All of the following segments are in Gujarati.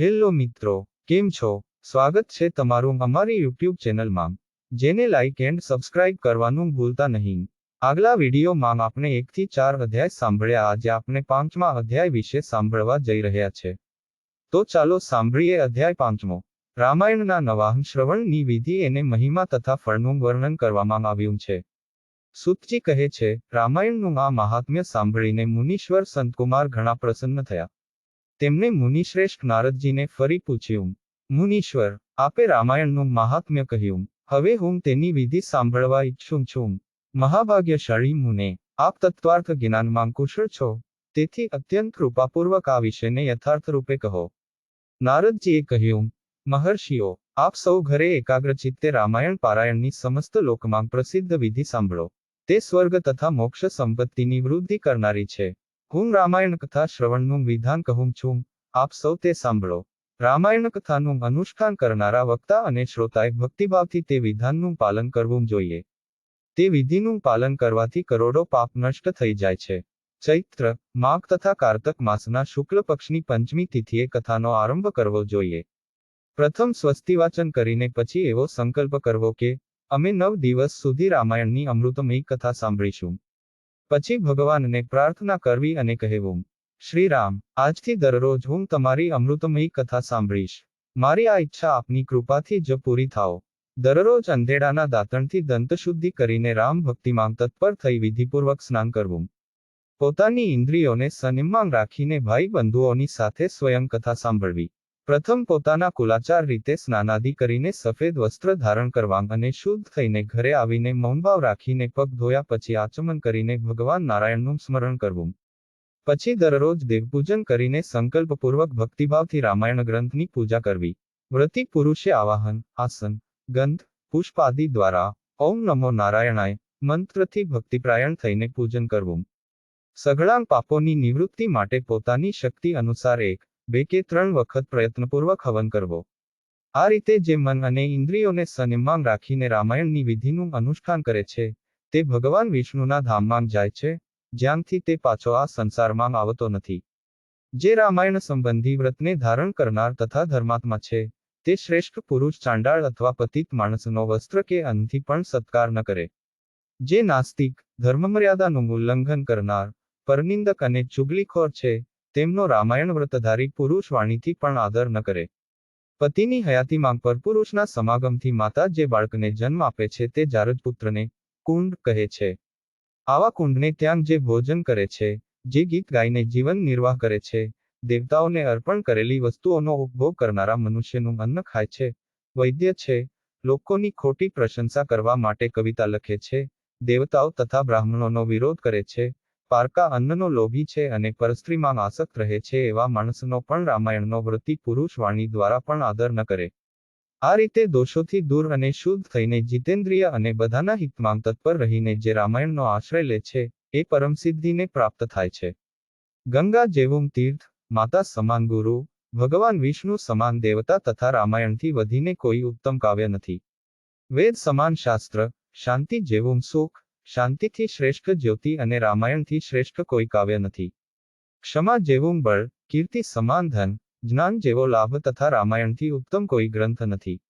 હેલો મિત્રો, કેમ છો? સ્વાગત છે તમારું અમારી યુટ્યુબ ચેનલમાં. જેને લાઇક એન્ડ સબસ્ક્રાઇબ કરવાનું ભૂલતા નહીં. આગલા વિડીયોમાં આપણે એકથી ચાર અધ્યાય સાંભળ્યા. આજે આપણે પાંચમા અધ્યાય વિશે સાંભળવા જઈ રહ્યા છે. તો ચાલો સાંભળીએ અધ્યાય પાંચમો. રામાયણના નવાહન શ્રવણની વિધિ એને મહિમા તથા ફળનું વર્ણન કરવામાં આવ્યું છે. સુતજી કહે છે, રામાયણનું આ મહાત્મ્ય સાંભળીને મુનીશ્વર સંતકુમાર ઘણા પ્રસન્ન થયા. તેમણે મુનિશ્રેષ્ઠ નારદજીને ફરી પૂછ્યું, મુનીશ્વર, આપે રામાયણનું મહાત્મ્ય કહ્યું. હવે હું તેની વિધિ સાંભળવા ઈચ્છું છું. મહાભાગ્યશાળી મુને, આપ તત્વાર્થ જ્ઞાનમાં કુશળ છો. તેથી અત્યંત કૃપાપૂર્વક આ વિષયને યથાર્થ રૂપે કહો. નારદજીએ કહ્યું, મહર્ષિઓ, આપ સૌ ઘરે એકાગ્રચિત્તે રામાયણ પારાયણની સમસ્ત લોકમાં પ્રસિદ્ધ વિધિ સાંભળો. તે સ્વર્ગ તથા મોક્ષ સંપત્તિની વૃદ્ધિ કરનારી છે. હું રામાયણ કથા શ્રવણનું વિધાન કહું છું. આપ સૌ તે સાંભળો. રામાયણ કથાનું અનુષ્ઠાન કરનારા વક્તા અને શ્રોતાએ ભક્તિભાવથી તે વિધાનનું પાલન કરવું જોઈએ. તે વિધિનું પાલન કરવાથી કરોડો પાપ નષ્ટ થઈ જાય છે. ચૈત્ર, માઘ તથા કાર્તક માસના શુક્લ પક્ષની પંચમી તિથિએ કથાનો આરંભ કરવો જોઈએ. પ્રથમ સ્વસ્તિવાચન કરીને પછી એવો સંકલ્પ કરવો કે, અમે નવ દિવસ સુધી રામાયણની અમૃતમયી કથા સાંભળીશું. પછી ભગવાનને પ્રાર્થના કરવી અને કહેવું શ્રી રામ આજથી દરરોજ હું તમારી અમૃતમયી કથા સાંભળીશ. મારી આ ઈચ્છા આપની કૃપાથી જ પૂરી થાઓ. દરરોજ અંધેડાના દાંતણથી દંતશુદ્ધિ કરીને રામ ભક્તિમાં તત્પર થઈ વિધિપૂર્વક સ્નાન કરવું. પોતાની ઇન્દ્રિયોને સનિમ્માંગ રાખીને ભાઈ બંધુઓની સાથે સ્વયં કથા સાંભળવી. પ્રથમ પોતાના કુલાચાર રીતે સ્નાનાદિ કરીને સફેદ વસ્ત્ર ધારણ કરવા અને શુદ્ધ થઈને ઘરે આવીને મૌનભાવ રાખીને પગ ધોયા પછી આચમન કરીને ભગવાન નારાયણનું સ્મરણ કરવું. પછી દરરોજ દેવપૂજન કરીને સંકલ્પપૂર્વક ભક્તિભાવથી રામાયણ ગ્રંથની પૂજા કરવી. વ્રતિ પુરુષે આવાહન, આસન, ગંધ, પુષ્પ આદિ દ્વારા ઓમ નમો નારાયણાય મંત્રથી ભક્તિપ્રાયણ થઈને પૂજન કરવું. સઘળાંગ પાપોની નિવૃત્તિ માટે પોતાની શક્તિ અનુસાર એક બે કે ત્રણ વખત પ્રયત્નપૂર્વક હવન કરવો. આ રીતે જે મન અને ઇન્દ્રિયોને સનિમ્માંગ રાખીને રામાયણની વિધિનું અનુષ્ઠાન કરે છે, તે ભગવાન વિષ્ણુના ધામમાં જાય છે, જ્યાંથી તે પાછો આ સંસારમાં આવતો નથી. જે રામાયણ સંબંધી વ્રતને ધારણ કરનાર તથા ધર્માત્મા છે, તે શ્રેષ્ઠ પુરુષ ચાંડાળ અથવા પતિત માણસનો વસ્ત્ર કે અન્નથી પણ સત્કાર ન કરે. જે નાસ્તિક, ધર્મમર્યાદાનું ઉલ્લંઘન કરનાર, પરનિંદક અને ચુગલીખોર છે તેમનો રામાયણ વ્રતધારી પુરુષ વાણીથી પણ આદર ન કરે. પતિની હયાતીમાં પરપુરુષના સમાગમથી માતા જે બાળકને જન્મ આપે છે તે જારજપુત્રને કુંડ કહે છે. આવા કુંડને ત્યાં જે ભોજન કરે છે, જે ગીત ગાઈને જીવન નિર્વાહ કરે છે, દેવતાઓને અર્પણ કરેલી વસ્તુઓનો ઉપભોગ કરનારા મનુષ્યનું અન્ન ખાય છે, વૈદ્ય છે, લોકોની ખોટી પ્રશંસા કરવા માટે કવિતા લખે છે, દેવતાઓ તથા બ્રાહ્મણોનો વિરોધ કરે છે પારકા અન્નનો લોભી છે અને પરસ્ત્રીમાં આસક્ત રહે છે એવા માણસનો પણ રામાયણનો વૃત્તિ પુરુષ વાણી દ્વારા પણ આદર ન કરે. આ રીતે દોષોથી દૂર અને શુદ્ધ થઈને જીતેન્દ્રિય અને બધાના હિતમાં તત્પર રહીને જે રામાયણનો આશ્રય લે છે, એ પરમસિદ્ધિને પ્રાપ્ત થાય છે. ગંગા જેવું તીર્થ, માતા સમાન ગુરુ, ભગવાન વિષ્ણુ સમાન દેવતા તથા રામાયણથી વધીને કોઈ ઉત્તમ કાવ્ય નથી. વેદ સમાન શાસ્ત્ર, શાંતિ જેવું સુખ શાંતિથી શ્રેષ્ઠ જ્યોતિ અને રામાયણથી શ્રેષ્ઠ કોઈ કાવ્ય નથી. ક્ષમા જેવું બળ, કીર્તિ, સમાન ધન, જ્ઞાન જેવો લાભ તથા રામાયણથી ઉત્તમ કોઈ ગ્રંથ નથી.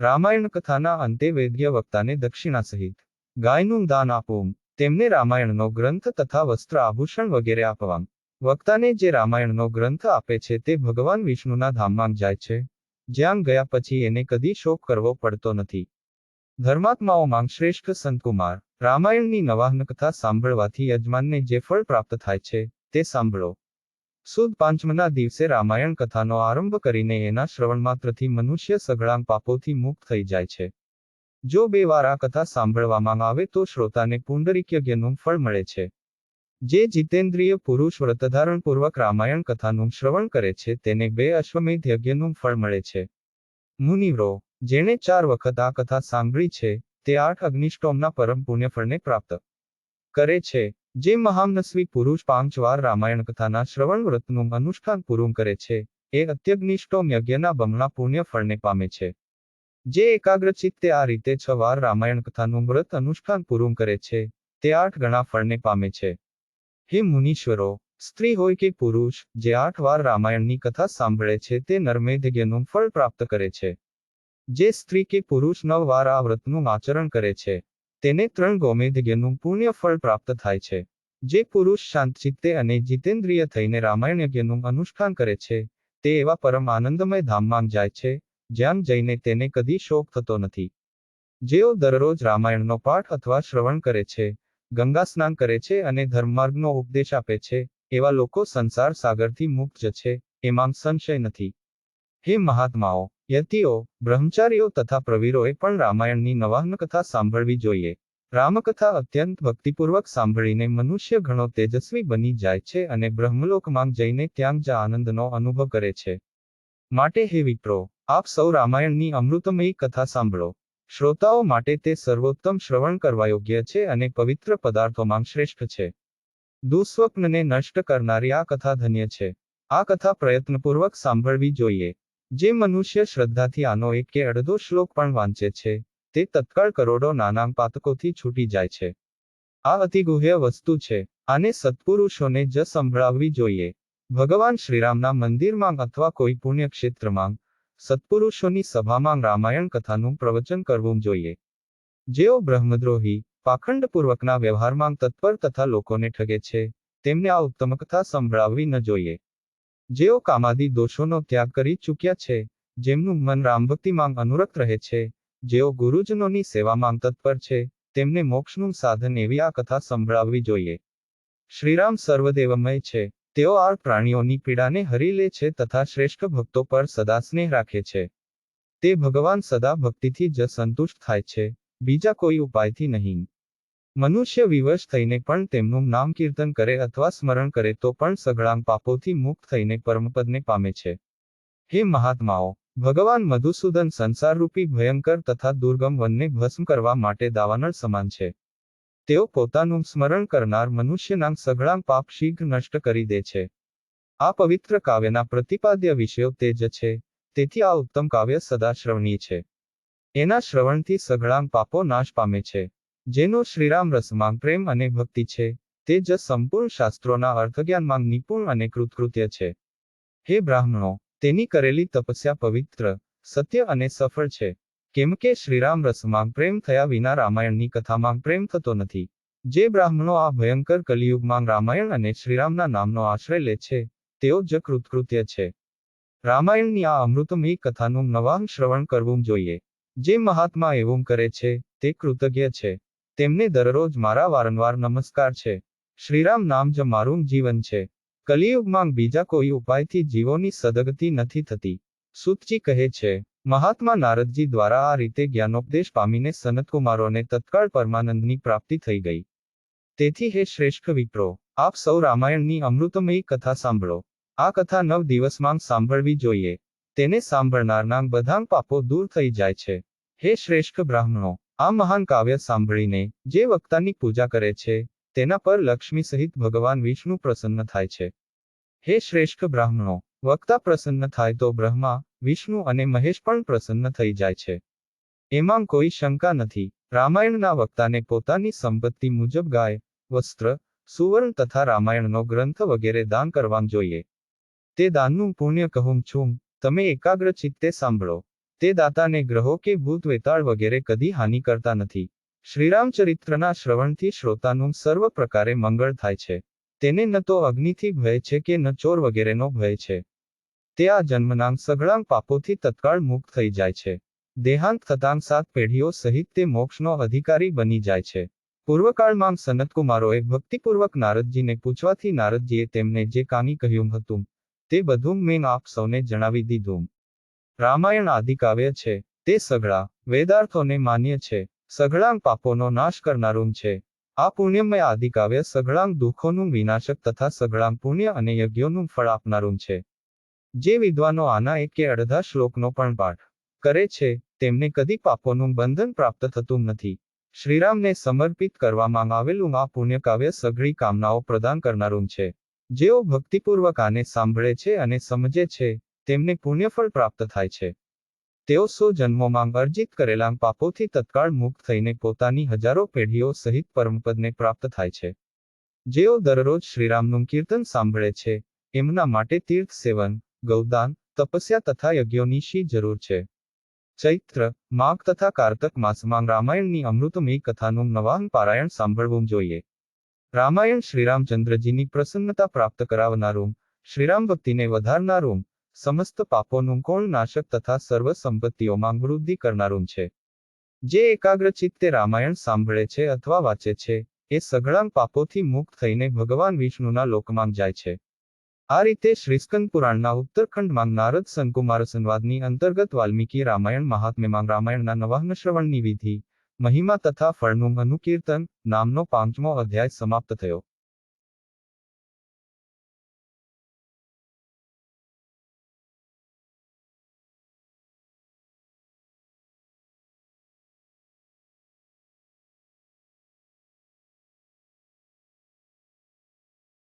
રામાયણ કથાના અંતે વેદ્ય વક્તાને દક્ષિણા સહિત, ગાયનું દાન આપવું તેમને રામાયણનો ગ્રંથ તથા વસ્ત્ર આભૂષણ વગેરે આપવા વક્તાને જે રામાયણનો ગ્રંથ આપે છે તે ભગવાન વિષ્ણુના ધામમાં જાય છે. જ્યાં ગયા પછી એને કદી શોક કરવો પડતો નથી. ધર્માત્માઓમાં શ્રેષ્ઠ સંતકુમાર, રામાયણની નવાહન કથા સાંભળવાથી યજમાનને જે ફળ પ્રાપ્ત થાય છે, તે સાંભળો. સુદ પાંચમના દિવસે રામાયણ કથાનો આરંભ કરીને એના શ્રવણ માત્રથી મનુષ્ય સઘળાંગ પાપોથી મુક્ત થઈ જાય છે. જો બે વાર આ કથા સાંભળવામાં આવે તો શ્રોતાને પુંડરીક યજ્ઞનું ફળ મળે છે. જે જીતેન્દ્રિય પુરુષ વ્રતધારણપૂર્વક રામાયણ કથાનું શ્રવણ કરે છે, તેને બે અશ્વમેધ યજ્ઞનું ફળ મળે છે. મુનિવ્રો જેણે ચાર વખત આ કથા સાંભળી છે, તે આઠ અગ્નિષ્ટોમના પરમ પુણ્યફળને પ્રાપ્ત કરે છે, જે મહામનસ્વી પુરુષ પાંચ વાર રામાયણ કથાના શ્રવણ વ્રતનું અનુષ્ઠાન પૂરું કરે છે, એ અત્યગ્નિષ્ટોમ યજ્ઞના બમણા પુણ્યફળને પામે છે. જે એકાગ્રચિત્તે આ રીતે છ વાર રામાયણ કથાનું વ્રત અનુષ્ઠાન પૂરું કરે છે, તે આઠ ગણા ફળને પામે છે. હે મુનીશ્વરો, સ્ત્રી હોય કે પુરુષ, જે આઠ વાર રામાયણની કથા સાંભળે છે, તે નર્મેધ્યનું ફળ પ્રાપ્ત કરે છે. જે સ્ત્રી કે પુરુષ નવ વાર આ વ્રતનું આચરણ કરે છે, તેને ત્રણ ગોમેધ્યનું પુણ્ય ફળ પ્રાપ્ત થાય છે. જે પુરુષ શાંતચિત્તે અને જીતેન્દ્રિય થઈને રામાયણ યજ્ઞનું અનુષ્ઠાન કરે છે, તે એવા પરમ આનંદમય ધામમાં જાય છે, જ્યાં જઈને તેને કદી શોક થતો નથી. જેઓ દરરોજ રામાયણનો પાઠ અથવા શ્રવણ કરે છે, ગંગા સ્નાન કરે છે અને ધર્મમાર્ગનો ઉપદેશ આપે છે, એવા લોકો સંસાર સાગરથી મુક્ત છે, એમાં સંશય નથી. હે મહાત્માઓ યતિઓ, બ્રહ્મચારીઓ તથા પ્રવીરોએ પણ રામાયણની નવાહન કથા સાંભળવી જોઈએ. રામકથા અત્યંત ભક્તિપૂર્વક સાંભળીને મનુષ્ય ઘણો તેજસ્વી બની જાય છે અને બ્રહ્મલોકમાં જઈને ત્યાં જ આનંદનો અનુભવ કરે છે. માટે હે વિપ્રો, આપ સૌ રામાયણની અમૃતમયી કથા સાંભળો. શ્રોતાઓ માટે તે સર્વોત્તમ શ્રવણ કરવા યોગ્ય છે અને પવિત્ર પદાર્થોમાં શ્રેષ્ઠ છે. દુસ્વપ્નને નષ્ટ કરનારી આ કથા ધન્ય છે. આ કથા પ્રયત્નપૂર્વક સાંભળવી જોઈએ. જે મનુષ્ય શ્રદ્ધાથી આનો એક કે અડધો શ્લોક પણ વાંચે છે, તે તત્કાળ કરોડો નાના પાતકોથી છૂટી જાય છે. આ અતિગુહ્ય વસ્તુ છે, આને સત્પુરુષોને જ સંભળાવવી જોઈએ. ભગવાન શ્રીરામના મંદિરમાં અથવા કોઈ પુણ્યક્ષેત્રમાં, સત્પુરુષોની સભામાં રામાયણ કથાનું પ્રવચન કરવું જોઈએ. જેઓ બ્રહ્મદ્રોહી, પાખંડપૂર્વકના વ્યવહારમાં તત્પર તથા લોકોને ઠગે છે, તેમને આ ઉત્તમ કથા સંભળાવવી ન જોઈએ. જેઓ કામાદી દોષોનો ત્યાગ કરી ચૂક્યા છે, જેમનું મન રામભક્તિમાં અનુરક્ત રહે છે, જેઓ ગુરુજનોની સેવામાં તત્પર છે, તેમને મોક્ષનું સાધન એવી આ કથા સંભળાવવી જોઈએ. શ્રીરામ સર્વદેવમય છે, તેઓ આ પ્રાણીઓની પીડાને હરી લે છે તથા શ્રેષ્ઠ ભક્તો પર સદા સ્નેહ રાખે છે. તે ભગવાન સદા ભક્તિથી જ સંતુષ્ટ થાય છે, બીજા કોઈ ઉપાયથી નહીં. મનુષ્ય વિવશ થઈને પણ તેમનું નામ કીર્તન કરે અથવા સ્મરણ કરે તો પણ સઘળાંગ પાપોથી મુક્ત થઈને પરમપદને પામે છે. હે મહાત્માઓ, ભગવાન મધુસૂદન સંસારરૂપી ભયંકર તથા દુર્ગમ વનને ભસ્મ કરવા માટે દાવાનળ સમાન છે. તેઓ પોતાનું સ્મરણ કરનાર મનુષ્યના સઘળાંગ પાપ શીઘ્ર નષ્ટ કરી દે છે. આ પવિત્ર કાવ્યના પ્રતિપાદ્ય વિષયો તે જ છે, તેથી આ ઉત્તમ કાવ્ય સદા શ્રવણીય છે. એના શ્રવણથી સઘળાંગ પાપો નાશ પામે છે. જેનો શ્રીરામ રસમાં પ્રેમ અને ભક્તિ છે, તે જ સંપૂર્ણ શાસ્ત્રોના અર્થજ્ઞાનમાં નિપુણ અને કૃતકૃત્ય છે. હે બ્રાહ્મણો, તેની કરેલી તપસ્યા પવિત્ર, સત્ય અને સફળ છે. કેમ કે શ્રીરામ રસમાં પ્રેમ થયા વિના રામાયણની કથામાં પ્રેમ થતો નથી. જે બ્રાહ્મણો આ ભયંકર કલિયુગમાં રામાયણ અને શ્રીરામના નામનો આશ્રય લે છે, તેઓ જ કૃતકૃત્ય છે. રામાયણની આ અમૃતમય કથાનું નવાંગ શ્રવણ કરવું જોઈએ. જે મહાત્મા એવું કરે છે, તે કૃતજ્ઞ છે. તેમને દરરોજ મારા વારંવાર નમસ્કાર છે. શ્રીરામ નામ જ મારું જીવન છે. કલિયુગમાં બીજા કોઈ ઉપાયથી જીવોની સદગતિ નથી થતી. સુતજી કહે છે, મહાત્મા નારદજી દ્વારા આ રીતે જ્ઞાનોપદેશ પામીને સનતકુમારોને તત્કાળ પરમાનંદની પ્રાપ્તિ થઈ ગઈ. તેથી હે શ્રેષ્ઠ વિપ્રો, આપ સૌ રામાયણની અમૃતમયી કથા સાંભળો. આ કથા નવ દિવસમાં સાંભળવી જોઈએ. તેને સાંભળનારના બધા પાપો દૂર થઈ જાય છે. હે શ્રેષ્ઠ બ્રાહ્મણો આ મહાન કાવ્ય સાંભળીને જે વક્તાની પૂજા કરે છે, તેના પર લક્ષ્મી સહિત ભગવાન વિષ્ણુ પ્રસન્ન થાય છે. હે શ્રેષ્ઠ બ્રાહ્મણો, વક્તા પ્રસન્ન થાય તો બ્રહ્મા, વિષ્ણુ અને મહેશ પણ પ્રસન્ન થઈ જાય છે. એમાં કોઈ શંકા નથી, રામાયણના વક્તાને પોતાની સંપત્તિ મુજબ ગાય, વસ્ત્ર, સુવર્ણ તથા રામાયણનો ગ્રંથ વગેરે દાન કરવા જોઈએ. તે દાનનું પુણ્ય કહું છું, તમે એકાગ્ર ચિત્તે સાંભળો. તે દાતાને ગ્રહો કે ભૂત વેતાળ વગેરે કદી હાનિ કરતા નથી. શ્રીરામચરિત્રના શ્રવણથી શ્રોતાનું સર્વ પ્રકારે મંગળ થાય છે. તેને ન તો અગ્નિથી ભય છે કે ન ચોર વગેરેનો ભય છે. તે આ જન્મનાંગ સઘળાંગ પાપોથી તત્કાળ મુક્ત થઈ જાય છે. દેહાંત થતાં સાત પેઢીઓ સહિત તે મોક્ષનો અધિકારી બની જાય છે. પૂર્વકાળમાં સનતકુમારોએ ભક્તિપૂર્વક નારદજીને પૂછવાથી નારદજીએ તેમને જે કાની કહ્યું હતું, તે બધું મેં આપ સૌને જણાવી દીધું. રામાયણ આદિકાવ્ય છે. તે સઘળા વેદાર્થોને માન્ય છે. સઘળાંગ પાપોનો નાશ કરનારું છે. આ પુણ્યમય આદિકાવ્ય સઘળાંગ દુઃખોનું વિનાશક તથા સઘળાંગ પુણ્ય અને યજ્ઞોનું ફળ આપનારું છે. જે વિદ્વાનો આના એક કે અડધા શ્લોકનો પણ પાઠ કરે છે, તેમને કદી પાપોનું બંધન પ્રાપ્ત થતું નથી. શ્રીરામને સમર્પિત કરવામાં આવેલું આ પુણ્યકાવ્ય સઘળી કામનાઓ પ્રદાન કરનારું છે. જેઓ ભક્તિપૂર્વક આને સાંભળે છે અને સમજે છે તેમને પુણ્યફળ પ્રાપ્ત થાય છે. તેઓ સો જન્મોમાં અર્જિત કરેલા પાપોથી તત્કાળ મુક્ત થઈને પોતાની હજારો પેઢીઓ સહિત પરમપદને પ્રાપ્ત થાય છે. જેઓ દરરોજ શ્રીરામનું કીર્તન સાંભળે છે, એમના માટે તીર્થ સેવન, ગૌદાન, તપસ્યા તથા યજ્ઞોની શી જરૂર છે. ચૈત્ર, માઘ તથા કારતક માસમાં રામાયણની અમૃતમય કથાનું નવાહન પારાયણ સાંભળવું જોઈએ. રામાયણ શ્રીરામચંદ્રજીની પ્રસન્નતા પ્રાપ્ત કરાવનારું, શ્રીરામ ભક્તિને વધારનારું સમસ્ત પાપોનું કોળ નાશક તથા સર્વ સંપત્તિઓમાં વૃદ્ધિ કરનારું છે. જે એકાગ્રચિત્તે રામાયણ સાંભળે છે અથવા વાંચે છે, એ સઘળાં પાપોથી મુક્ત થઈને ભગવાન વિષ્ણુના લોકમાં જાય છે. આ રીતે શ્રીસ્કંદ પુરાણના ઉત્તરખંડમાં નારદ સંકુમાર સંવાદની અંતર્ગત વાલ્મીકી રામાયણ મહાત્મ્યમાં રામાયણના નવાહન શ્રવણની વિધિ, મહિમા તથા ફળનું અનુકીર્તન નામનો પાંચમો અધ્યાય સમાપ્ત થયો.